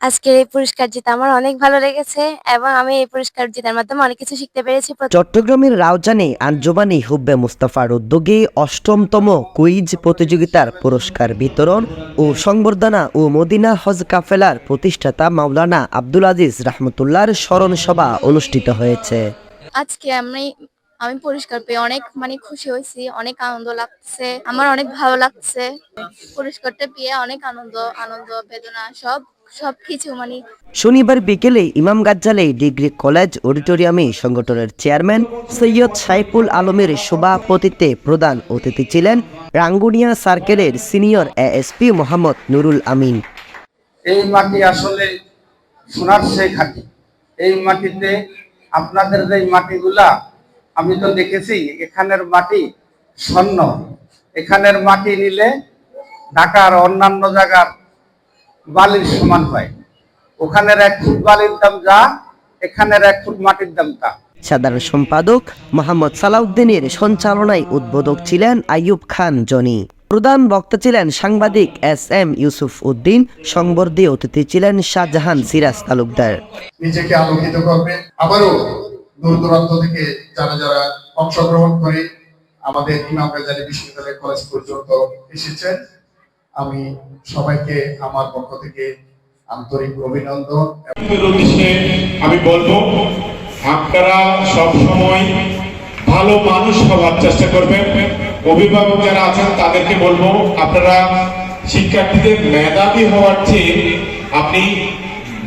আজকের এই পুরস্কার জিতে আমার অনেক ভালো লেগেছে এবং আমি এই পুরস্কার জেতার মাধ্যমে অনেক কিছু শিখতে পেরেছি। চট্টগ্রামের রাউজানে আঞ্জুমানি হুব্বে মুস্তাফার উদ্যোগে অষ্টমতম কুইজ প্রতিযোগিতার পুরস্কার বিতরণ ও সংবর্ধনা ও মদিনা হজ কাফেলার প্রতিষ্ঠাতা মাওলানা আব্দুল আজিজ রহমতুল্লাহর স্মরণ সভা অনুষ্ঠিত হয়েছে। আজকে আমি আমি পুরস্কার পেয়ে অনেক মানে খুশি হয়েছি অনেক আনন্দ লাগছে আমার অনেক ভালো লাগছে। পুরস্কারটা পেয়ে অনেক আনন্দ আনন্দ বেদনা সব সব কিছু মানে। শনিবার বিকেলে ইমাম গাজ্জালে ডিগ্রি কলেজ অডিটোরিয়ামে সংগঠনের চেয়ারম্যান সৈয়দ সাইফুল আলমের সভাপতিত্বে প্রধান অতিথি ছিলেন রাঙ্গুনিয়া সার্কেলের সিনিয়র এএসপি মোহাম্মদ নুরুল আমিন। এই মাটি আসলে সোনার সেই খাঁটি এই মাটিতে আপনাদের যে মাটিগুলা আমি তো দেখেছি এখানের মাটি স্বর্ণ। এখানের মাটি নিলে ঢাকার অন্যান্য জায়গার বালির সমান হয়। ওখানের এক ফুট বালির দাম যা এখানের এক ফুট মাটির দাম তা। সাধারণ সম্পাদক মোহাম্মদ সালাউদ্দিনের সঞ্চালনায় উদ্বোধক ছিলেন আইয়ুব খান জনি। প্রধান বক্তা ছিলেন সাংবাদিক এস এম ইউসুফ উদ্দিন সংবর্ধী অতিথি ছিলেন শাহজাহান সিরাজ তালুকদার। নিজেকে আলোকিত করবে। আবারও দূর দূরান্ত থেকে যারা যারা অংশগ্রহণ করে আমাদের ইমাম গাজারি বিশ্ববিদ্যালয় কলেজ পর্যন্ত এসেছেন। আমি সবাইকে আমার পক্ষ থেকে আন্তরিক অভিনন্দন। আমি বলব, আপনারা সব সময় ভালো মানুষ হওয়ার চেষ্টা করবেন। অভিভাবক যারা আছেন, তাদেরকে বলব, আপনারা শিক্ষার্থীদের মেধাবী হওয়ার চেয়ে আপনি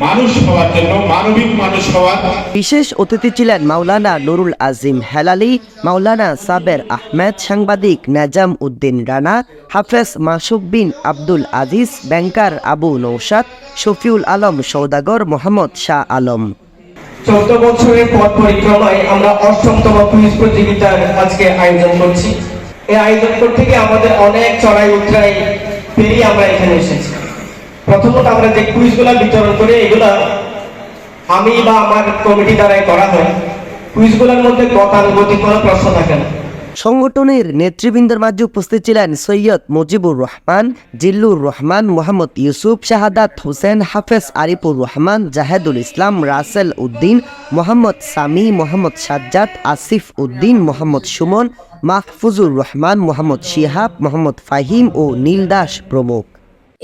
মানুষ হওয়ার জন্য মানবিক মানুষ হওয়ার। বিশেষ অতিথি ছিলেন মাওলানা নুরুল আজিম হেলালি মাওলানা সাবের আহমেদ সাংবাদিক নাজাম উদ্দিন রানা হাফেজ মাসুক বিন আব্দুল আজিজ ব্যাংকার আবু নৌসাদ শফিউল আলম সৌদাগর মোহাম্মদ শাহ আলম। চৌদ্দ বছরের পথ পরিক্রমায় আমরা অষ্টমতম কুইজ প্রতিযোগিতার আজকে আয়োজন করছি। এই আয়োজন করতে গিয়ে আমাদের অনেক চড়াই উতরাই পেরিয়ে আমরা এখানে এসেছি। প্রথমত আমরা যে কুইজগুলো বিতরণ করি, এগুলা আমি বা আমার কমিটি দ্বারাই করা হয়। কুইজগুলোর মধ্যে গতানুগতিক কোনো প্রশ্ন থাকে না। সংগঠনের নেতৃবৃন্দের মাঝে উপস্থিত ছিলেন সৈয়দ মুজিবুর রহমান, জিল্লুর রহমান, মোহাম্মদ ইউসুফ, শাহাদাত হোসেন, হাফেজ আরিফুর রহমান, জাহেদুল ইসলাম, রাসেল উদ্দিন, মোহাম্মদ সামি, মোহাম্মদ সাজ্জাদ, আসিফ উদ্দিন, মোহাম্মদ সুমন, মাহফুজুর রহমান, মোহাম্মদ শিহাব, মোহাম্মদ ফাহিম ও নীল দাস প্রমুখ।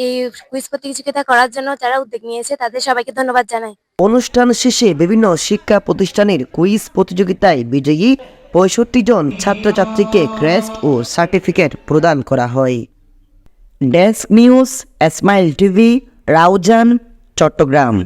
এই কুইজ প্রতিযোগিতা করার জন্য যারা উদ্যোগ নিয়েছে, তাদের সবাইকে ধন্যবাদ জানাই। অনুষ্ঠান শেষে বিভিন্ন শিক্ষা প্রতিষ্ঠানের কুইজ প্রতিযোগিতায় বিজয়ী পঁয়ষট্টি জন ছাত্রছাত্রীকে ক্রেস্ট ও সার্টিফিকেট প্রদান করা হয়। Desk news Esmail TV Raozan Chattogram